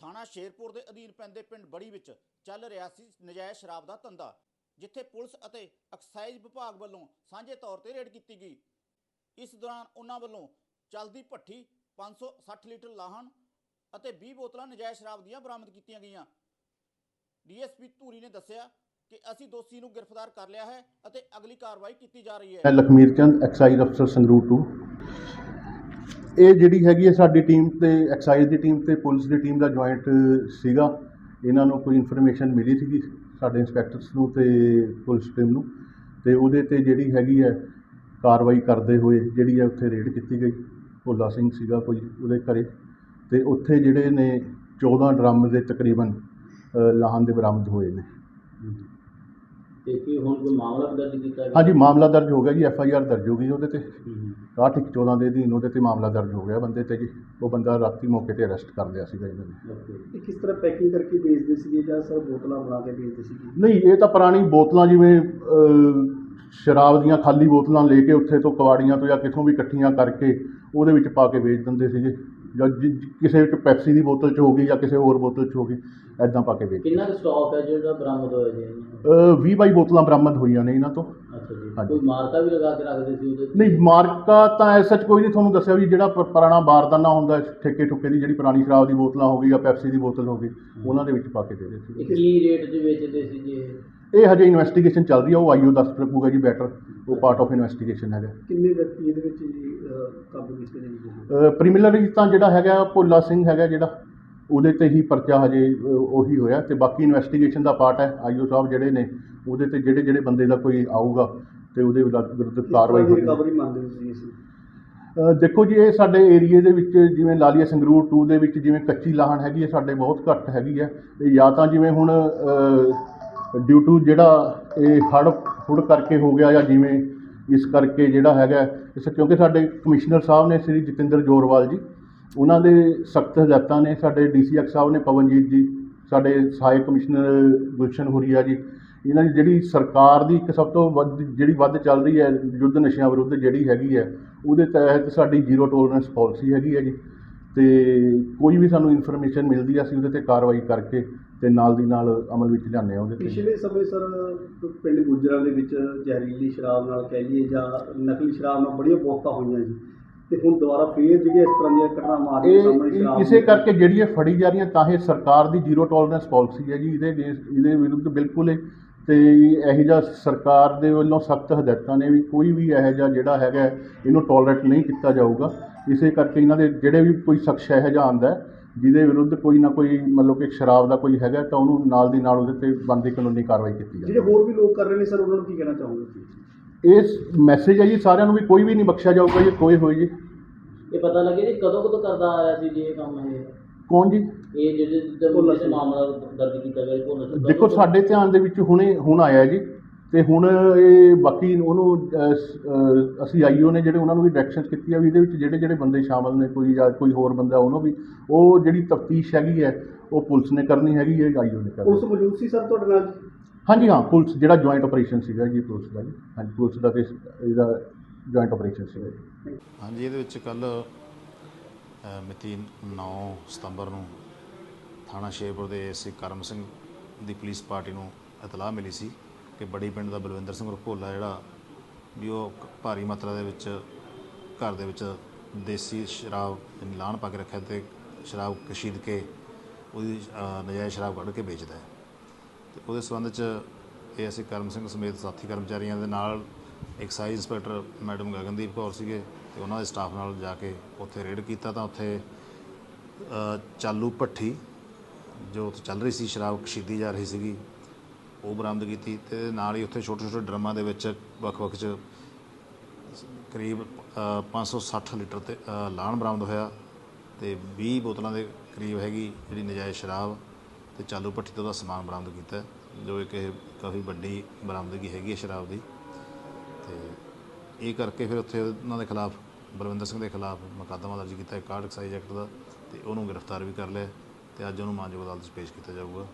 ਥਾਣਾ ਸ਼ੇਰਪੁਰ ਦੇ ਅਧੀਨ ਪੈਂਦੇ ਪਿੰਡ ਬੜੀ ਵਿੱਚ ਚੱਲ ਰਿਹਾ ਸੀ ਨਜਾਇਜ਼ ਸ਼ਰਾਬ ਦਾ ਧੰਦਾ, ਜਿੱਥੇ ਪੁਲਿਸ ਅਤੇ ਐਕਸਾਈਜ਼ ਵਿਭਾਗ ਵੱਲੋਂ ਸਾਂਝੇ ਤੌਰ ਤੇ ਰੇਡ ਕੀਤੀ ਗਈ। ਇਸ ਦੌਰਾਨ ਉਹਨਾਂ ਵੱਲੋਂ ਚਲਦੀ ਭੱਠੀ 560 ਲੀਟਰ ਲਾਹਣ ਅਤੇ 20 ਬੋਤਲਾਂ ਨਜਾਇਜ਼ ਸ਼ਰਾਬ ਦੀਆਂ ਬਰਾਮਦ ਕੀਤੀਆਂ ਗਈਆਂ। ਡੀਐਸਪੀ ਧੂਰੀ ਨੇ ਦੱਸਿਆ ਕਿ ਅਸੀਂ ਦੋਸ਼ੀ ਨੂੰ ਗ੍ਰਿਫਤਾਰ ਕਰ ਲਿਆ ਹੈ ਅਤੇ ਅਗਲੀ ਕਾਰਵਾਈ ਕੀਤੀ ਜਾ ਰਹੀ ਹੈ। ਮੈਂ ਲਖਮੀਰ ਚੰਦ, ਐਕਸਾਈਜ਼ ਅਫਸਰ ਸੰਗਰੂਰ ਟੂ ਇਹ ਜਿਹੜੀ ਹੈਗੀ ਹੈ ਸਾਡੀ ਟੀਮ ਤੇ, ਐਕਸਾਈਜ਼ ਦੀ ਟੀਮ ਤੇ, ਪੁਲਿਸ ਦੀ ਟੀਮ ਦਾ ਜੁਆਇੰਟ ਸੀਗਾ। ਇਹਨਾਂ ਨੂੰ ਕੋਈ ਇਨਫੋਰਮੇਸ਼ਨ ਮਿਲੀ ਸੀਗੀ ਸਾਡੇ ਇੰਸਪੈਕਟਰਸ ਨੂੰ ਤੇ ਪੁਲਿਸ ਟੀਮ ਨੂੰ ਤੇ ਉਹਦੇ ਤੇ ਜਿਹੜੀ ਹੈਗੀ ਹੈ ਕਾਰਵਾਈ ਕਰਦੇ ਹੋਏ ਜਿਹੜੀ ਹੈ ਉੱਥੇ ਰੇਡ ਕੀਤੀ ਗਈ। ਭੋਲਾ ਸਿੰਘ ਸੀਗਾ ਕੋਈ ਉਹਦੇ ਘਰੇ ਤੇ ਉੱਥੇ ਜਿਹੜੇ ਨੇ 14 ਡਰਮ ਦੇ ਤਕਰੀਬਨ ਲਾਹਨ ਦੇ ਬਰਾਮਦ ਹੋਏ ਨੇ। ਤੇ ਕੀ ਹੁਣ ਕੋਈ ਮਾਮਲਾ ਵੀ ਦਰਜ ਕੀਤਾ ਗਿਆ। ਹਾਂਜੀ ਮਾਮਲਾ ਦਰਜ ਹੋ ਗਿਆ ਜੀ ਐਫ ਆਈ ਆਰ ਦਰਜ ਹੋ ਗਈ ਉਹਦੇ ਤੇ। ਹੂੰ। 61 14 ਦੇ ਅਧੀਨ ਉਹਦੇ ਤੇ ਮਾਮਲਾ ਦਰਜ ਹੋ ਗਿਆ ਬੰਦੇ ਤੇ ਜੀ। ਉਹ ਬੰਦਾ ਰਾਤੀ ਮੌਕੇ ਤੇ ਅਰੈਸਟ ਕਰ ਲਿਆ ਸੀਗਾ ਇਹਨਾਂ ਨੇ। ਇਹ ਕਿਸ ਤਰ੍ਹਾਂ ਪੈਕਿੰਗ ਕਰਕੇ ਵੇਚਦੇ ਸੀਗੇ ਜਾਂ ਸਰ ਬੋਤਲਾਂ ਬਣਾ ਕੇ ਵੇਚਦੇ ਸੀਗੇ? ਨਹੀਂ ਇਹ ਤਾਂ ਪੁਰਾਣੀ ਬੋਤਲਾਂ ਜਿਵੇਂ ਅਹ, ਸ਼ਰਾਬ ਦੀਆਂ ਖਾਲੀ ਬੋਤਲਾਂ ਲੈ ਕੇ ਉੱਥੇ ਤੋਂ ਕਵਾੜੀਆਂ ਤੋਂ ਜਾਂ ਕਿੱਥੋਂ ਵੀ ਇਕੱਠੀਆਂ ਕਰਕੇ ਉਹਦੇ ਵਿੱਚ ਪਾ ਕੇ ਵੇਚ ਦਿੰਦੇ ਸੀਗੇ। ਜਾਂ ਜਿ- ਕਿਸੇ ਵਿੱਚ ਪੈਪਸੀ ਦੀ ਬੋਤਲ 'ਚ ਹੋ ਗਈ ਜਾਂ ਕਿਸੇ ਹੋਰ ਬੋਤਲ 'ਚ ਹੋ ਗਈ ਐਦਾਂ ਪਾ ਕੇ ਵੇਚ ਕਿੰਨਾ ਕੁ ਸਟਾਕ ਹੈ ਜਿਹੜਾ ਬਰਾਮਦ ਹੋਇਆ ਜੀ ਇਹਨਾਂ ਦਾ? ਅਹ, 20 ਬਾਈ ਬੋਤਲਾਂ ਬਰਾਮਦ ਹੋਈਆਂ ਨੇ ਇਹਨਾਂ ਤੋਂ ਅੱਛਾ ਜੀ ਹਾਂਜੀ। ਕੋਈ ਮਾਰਕਾ ਵੀ ਲਗਾ ਕੇ ਰੱਖਦੇ ਸੀ ਉਹਦੇ ਤੇ? ਨਹੀਂ ਮਾਰਕਾ ਤਾਂ ਐ ਸੱਚ ਕੋਈ ਨਹੀਂ ਤੁਹਾਨੂੰ ਦੱਸਿਆ ਵੀ ਜਿਹੜਾ ਪ- ਪੁਰਾਣਾ ਬਾਰਦਾਨਾ ਹੁੰਦਾ ਠੇਕੇ ਠੁੱਕੇ ਦੀ ਜਿਹੜੀ ਪੁਰਾਣੀ ਸ਼ਰਾਬ ਦੀ ਬੋਤਲਾਂ ਹੋ ਗਈ ਜਾਂ ਪੈਪਸੀ ਦੀ ਬੋਤਲ ਹੋ ਗਈ ਉਹਨਾਂ ਦੇ ਵਿੱਚ ਪਾ ਕੇ ਦੇ ਰਹੇ ਸੀ ਇਹ ਕੀ ਰੇਟ 'ਚ ਵੇਚਦੇ ਸੀ ਜੀ ਇਹ? ਇਹ ਹਜੇ ਇਨਵੈਸਟੀਗੇਸ਼ਨ ਚੱਲ ਰਹੀ ਹੈ ਉਹ ਆਈਓ ਦੱਸ ਸਕੂਗਾ ਜੀ ਬੈਟਰ ਉਹ ਪਾਰਟ ਆਫ ਇਨਵੈਸਟੀਗੇਸ਼ਨ ਹੈਗਾ। ਕਿੰਨੇ ਵਿਅਕਤੀ ਇਹਦੇ ਵਿੱਚ ਜੀ ਅਹ, ਕਾਬੂ ਕੀਤੇ ਨੇ ਜੀ ਪ੍ਰੀਮਿਲਰੀ ਤਾਂ ਜਿਹੜਾ ਹੈਗਾ ਭੋਲਾ ਸਿੰਘ ਹੈਗਾ ਜਿਹੜਾ ਉਹਦੇ ਤੇ ਹੀ ਪਰਚਾ ਹਜੇ ਉਹੀ ਹੋਇਆ ਤੇ ਬਾਕੀ ਇਨਵੈਸਟੀਗੇਸ਼ਨ ਦਾ ਪਾਰਟ ਹੈ ਆਈਓ ਸਾਹਿਬ ਜਿਹੜੇ ਨੇ ਉਹਦੇ ਤੇ ਜਿਹੜੇ ਜਿਹੜੇ ਬੰਦੇ ਦਾ ਕੋਈ ਆਊਗਾ ਤੇ ਉਹਦੇ ਵਿਰੁੱਧ ਵਿਰੁੱਧ ਕਾਰਵਾਈ ਹੋਵੇਗੀ ਰਿਕਵਰੀ ਮੰਨਦੇ ਸੀ ਅਸੀਂ ਅ, ਦੇਖੋ ਜੀ ਇਹ ਸਾਡੇ ਏਰੀਏ ਦੇ ਵਿੱਚ ਜਿਵੇਂ ਲਾਲੀਆ ਸੰਗਰੂਰ 2 ਦੇ ਵਿੱਚ ਜਿਵੇਂ ਕੱਚੀ ਲਾਹਣ ਹੈਗੀ ਹੈ ਸਾਡੇ ਬਹੁਤ ਘੱਟ ਹੈਗੀ ਹੈ। ਇਹ ਜਾਂ ਤਾਂ ਜਿਵੇਂ ਹੁਣ ਡਿਊ ਟੂ ਜਿਹੜਾ ਇਹ ਹੜ ਹੁੜ ਕਰਕੇ ਹੋ ਗਿਆ ਜਾਂ ਜਿਵੇਂ ਇਸ ਕਰਕੇ ਜਿਹੜਾ ਹੈਗਾ, ਇਸ ਕਿਉਂਕਿ ਸਾਡੇ ਕਮਿਸ਼ਨਰ ਸਾਹਿਬ ਨੇ ਸ੍ਰੀ ਜਤਿੰਦਰ ਜੋਰਵਾਲ ਜੀ, ਉਹਨਾਂ ਦੇ ਸਖਤ ਹਦਾਇਤਾਂ ਨੇ, ਸਾਡੇ ਡੀਸੀਐਕ ਸਾਹਿਬ ਨੇ, ਪਵਨਜੀਤ ਜੀ, ਸਾਡੇ ਸਹਾਇਕ ਕਮਿਸ਼ਨਰ ਗੁਲਸ਼ਨ ਹੁਰੀਆ ਜੀ, ਇਹਨਾਂ ਦੀ ਜਿਹੜੀ ਸਰਕਾਰ ਦੀ ਇੱਕ ਸਭ ਤੋਂ ਵੱਧ, ਜਿਹੜੀ ਵੱਧ ਚੱਲ ਰਹੀ ਹੈ, ਯੁੱਧ ਨਸ਼ਿਆਂ ਵਿਰੁੱਧ ਜਿਹੜੀ ਹੈਗੀ ਹੈ, ਉਹਦੇ ਤਹਿਤ ਸਾਡੀ ਜ਼ੀਰੋ ਟੋਲਰੈਂਸ ਪਾਲਿਸੀ ਹੈਗੀ ਹੈ ਜੀ, ਤੇ ਕੋਈ ਵੀ ਸਾਨੂੰ ਇਨਫੋਰਮੇਸ਼ਨ ਮਿਲਦੀ ਹੈ, ਅਸੀਂ ਉਹਦੇ ਤੇ ਕਾਰਵਾਈ ਕਰਕੇ ਤੇ ਨਾਲ ਦੀ ਨਾਲ ਅਮਲ ਵਿੱਚ ਹਾਂ ਉਹਦੇ ਤੇ। ਪਿਛਲੇ ਸਮੇਂ ਸਰ ਪਿੰਡ ਗੁੱਜਰਾਂ ਦੇ ਵਿੱਚ ਜ਼ਹਿਰੀਲੀ ਸ਼ਰਾਬ ਨਾਲ ਕਹਿ ਲਈਏ ਜਾਂ ਨਕਲੀ ਸ਼ਰਾਬ ਨਾਲ ਬੜੀਆਂ ਮੌਤਾਂ ਹੋਈਆਂ ਜੀ। ਤੇ ਹੁਣ ਦੁਬਾਰਾ ਫੇਰ ਜਿਹੜੀਆਂ ਇਸ ਤਰ੍ਹਾਂ ਦੀਆਂ ਘਟਨਾਵਾਂ ਆ ਰਹੀਆਂ ਸਾਹਮਣੇ ਇਹ ਸ਼ਰਾਬ ਕਿਸੇ ਦੀ। ਕਰਕੇ ਜਿਹੜੀ ਇਹ ਫੜੀ ਜਾ ਰਹੀਆਂ ਤਾਂ ਇਹ ਸਰਕਾਰ ਦੀ ਜ਼ੀਰੋ ਟੋਲਰੈਂਸ ਪਾਲਿਸੀ ਹੈ ਜੀ। ਇਹਦੇ against- ਇਹਦੇ ਵਿਰੁੱਧ ਬਿਲਕੁਲ ਹੀ ਤੇ ਇਹੋ ਜਿਹਾ ਸਰਕਾਰ ਦੇ ਵੱਲੋਂ ਸਖਤ ਹਦਾਇਤਾਂ ਨੇ ਵੀ ਕੋਈ ਵੀ ਇਹੋ ਜਿਹਾ ਜਿਹੜਾ ਹੈਗਾ ਹੈ, ਇਹਨੂੰ ਟੋਲਰੇਟ ਨਹੀਂ ਕੀਤਾ ਜਾਊਗਾ। ਇਸੇ ਕਰਕੇ ਇਹਨਾਂ ਦੇ ਜਿਹੜੇ ਵੀ ਕੋਈ ਸ਼ਖਸ ਇਹੋ ਜਿਹਾ ਆਉਂਦਾ ਹੈ, ਜਿਹਦੇ ਵਿਰੁੱਧ ਕੋਈ ਨਾ ਕੋਈ ਮਤਲਬ ਕਿ ਸ਼ਰਾਬ ਦਾ ਕੋਈ ਹੈਗਾ ਤਾਂ ਉਹਨੂੰ ਨਾਲ ਦੀ ਨਾਲ ਉਹਦੇ ਤੇ ਬਣਦੀ ਕਾਨੂੰਨੀ ਕਾਰਵਾਈ ਕੀਤੀ ਜਾਵੇ। ਜਿਹੜੇ ਹੋਰ ਵੀ ਲੋਕ ਕਰ ਰਹੇ ਨੇ ਸਰ ਉਹਨਾਂ ਨੂੰ ਕੀ ਕਹਿਣਾ ਚਾਹੋਗੇ ਤੁਸੀਂ? ਇਸ ਮੈਸੇਜ ਹੈ ਜੀ ਸਾਰਿਆਂ ਨੂੰ ਵੀ ਕੋਈ ਵੀ ਨਹੀਂ ਬਖਸ਼ਿਆ ਜਾਊਗਾ ਜੀ ਕੋਈ ਹੋਈ ਜੀ। ਇਹ ਪਤਾ ਲੱਗਿਆ ਜੀ ਕਦੋਂ ਕਦੋਂ ਕਰਦਾ ਆ ਰਿਹਾ ਸੀ ਜੀ ਇਹ ਕੰਮ ਇਹ? ਕੌਣ ਜੀ? ਇਹ ਜਿਹੜੇ। ਮਾਮਲਾ ਦਰਜ ਕੀਤਾ ਗਿਆ ਦੇਖੋ ਸਾਡੇ ਧਿਆਨ ਦੇ ਵਿੱਚ ਹੁਣੇ ਹੁਣ ਆਇਆ ਜੀ। ਤੇ ਹੁਣ ਇਹ ਬਾਕੀ ਉਹਨੂੰ ਅਸੀਂ ਆਈਓ ਨੇ ਜਿਹੜੇ ਉਹਨਾਂ ਨੂੰ ਵੀ ਡਾਇਰੈਕਸ਼ਨ ਕੀਤੀ ਆ ਵੀ ਇਹਦੇ ਵਿੱਚ ਜਿਹੜੇ ਜਿਹੜੇ ਬੰਦੇ ਸ਼ਾਮਲ ਨੇ ਕੋਈ ਜਾਂ ਕੋਈ ਹੋਰ ਬੰਦਾ ਉਹਨੂੰ ਵੀ ਉਹ ਜਿਹੜੀ ਤਫਤੀਸ਼ ਹੈਗੀ ਹੈ ਉਹ ਪੁਲਿਸ ਨੇ ਕਰਨੀ ਹੈਗੀ ਹੈ ਆਈਓ ਨੇ ਕਰਨੀ। ਪੁਲਿਸ ਮੌਜੂਦ ਸੀ ਸਰ ਤੁਹਾਡੇ ਨਾਲ? ਹਾਂਜੀ ਹਾਂ ਪੁਲਿਸ ਜਿਹੜਾ ਜੁਆਇੰਟ ਆਪਰੇਸ਼ਨ ਸੀਗਾ ਜੀ ਪੁਲਿਸ ਦਾ ਜੀ। ਹਾਂਜੀ ਪੁਲਿਸ ਦਾ ਤੇ ਇਹਦਾ ਜੁਆਇੰਟ ਆਪਰੇਸ਼ਨ ਸੀਗਾ ਜੀ। ਹਾਂਜੀ ਇਹਦੇ ਵਿੱਚ ਕੱਲ ਮਿਤੀ 9 ਸਤੰਬਰ ਨੂੰ ਥਾਣਾ ਸ਼ੇਰਪੁਰ ਦੇ ਏਸੀ ਕਰਮ ਸਿੰਘ ਦੀ ਪੁਲਿਸ ਪਾਰਟੀ ਨੂੰ ਇਤਲਾਹ ਮਿਲੀ ਸੀ। ਕਿ ਬੜੀ ਪਿੰਡ ਦਾ ਬਲਵਿੰਦਰ ਸਿੰਘ ਉਰਫ ਜਿਹੜਾ ਵੀ ਉਹ ਭਾਰੀ ਮਾਤਰਾ ਦੇ ਵਿੱਚ ਘਰ ਦੇ ਵਿੱਚ ਦੇਸੀ ਸ਼ਰਾਬ ਦੀ ਲਾਣ ਪਾ ਕੇ ਰੱਖਿਆ ਤੇ ਸ਼ਰਾਬ ਕਸ਼ੀਦ ਕੇ ਉਹਦੀ ਨਜਾਇਜ਼ ਸ਼ਰਾਬ ਕੱਢ ਕੇ ਵੇਚਦਾ ਹੈ। ਤੇ ਉਹਦੇ ਸੰਬੰਧ ਚ ਇਹ ਅਸੀਂ ਕਰਮ ਸਿੰਘ ਸਮੇਤ ਸਾਥੀ ਕਰਮਚਾਰੀਆਂ ਦੇ ਨਾਲ excise inspector madam Gagandeep Kaur ਸੀਗੇ ਤੇ ਉਹਨਾਂ ਦੇ ਸਟਾਫ ਨਾਲ ਜਾ ਕੇ ਉੱਥੇ ਰੇਡ ਕੀਤਾ ਤਾਂ ਉੱਥੇ ਚਾਲੂ ਭੱਠੀ ਜੋ ਉੱਥੇ ਚੱਲ ਰਹੀ ਸੀ, ਸ਼ਰਾਬ ਕਸ਼ੀਦੀ ਜਾ ਰਹੀ ਸੀਗੀ। ਉਹ ਬਰਾਮਦ ਕੀਤੀ ਤੇ ਨਾਲ ਹੀ ਉੱਥੇ ਛੋਟੇ ਛੋਟੇ ਡਰਮਾਂ ਦੇ ਵਿੱਚ ਵੱਖ-ਵੱਖ ਚ ਕਰੀਬ ਅ, 560 ਲੀਟਰ ਤੇ ਲਾਣ ਬਰਾਮਦ ਹੋਇਆ ਤੇ 20 ਬੋਤਲਾਂ ਦੇ ਕਰੀਬ ਹੈਗੀ ਜਿਹੜੀ ਨਜਾਇਜ਼ ਸ਼ਰਾਬ ਤੇ ਚਾਲੂ ਭੱਠੀ ਤੋਂ ਉਹਦਾ ਸਮਾਨ ਬਰਾਮਦ ਕੀਤਾ ਜੋ ਇੱਕ ਇਹ ਕਾਫੀ ਵੱਡੀ ਬਰਾਮਦਗੀ ਹੈਗੀ ਹੈ ਸ਼ਰਾਬ ਦੀ। ਤੇ ਇਹ ਕਰਕੇ ਫਿਰ ਉੱਥੇ ਉਹਨਾਂ ਦੇ ਖਿਲਾਫ ਬਲਵਿੰਦਰ ਸਿੰਘ ਦੇ ਖਿਲਾਫ ਮੁਕੱਦਮਾ ਦਰਜ ਕੀਤਾ ਹੈ ਕਾਰਡ ਐਕਸਾਈਜ਼ ਐਕਟ ਦਾ ਤੇ ਉਹਨੂੰ ਗ੍ਰਿਫਤਾਰ ਵੀ ਕਰ ਲਿਆ ਤੇ ਅੱਜ ਉਹਨੂੰ ਮਾਨਯੋਗ ਅਦਾਲਤ 'ਚ ਪੇਸ਼ ਕੀਤਾ ਜਾਊਗਾ।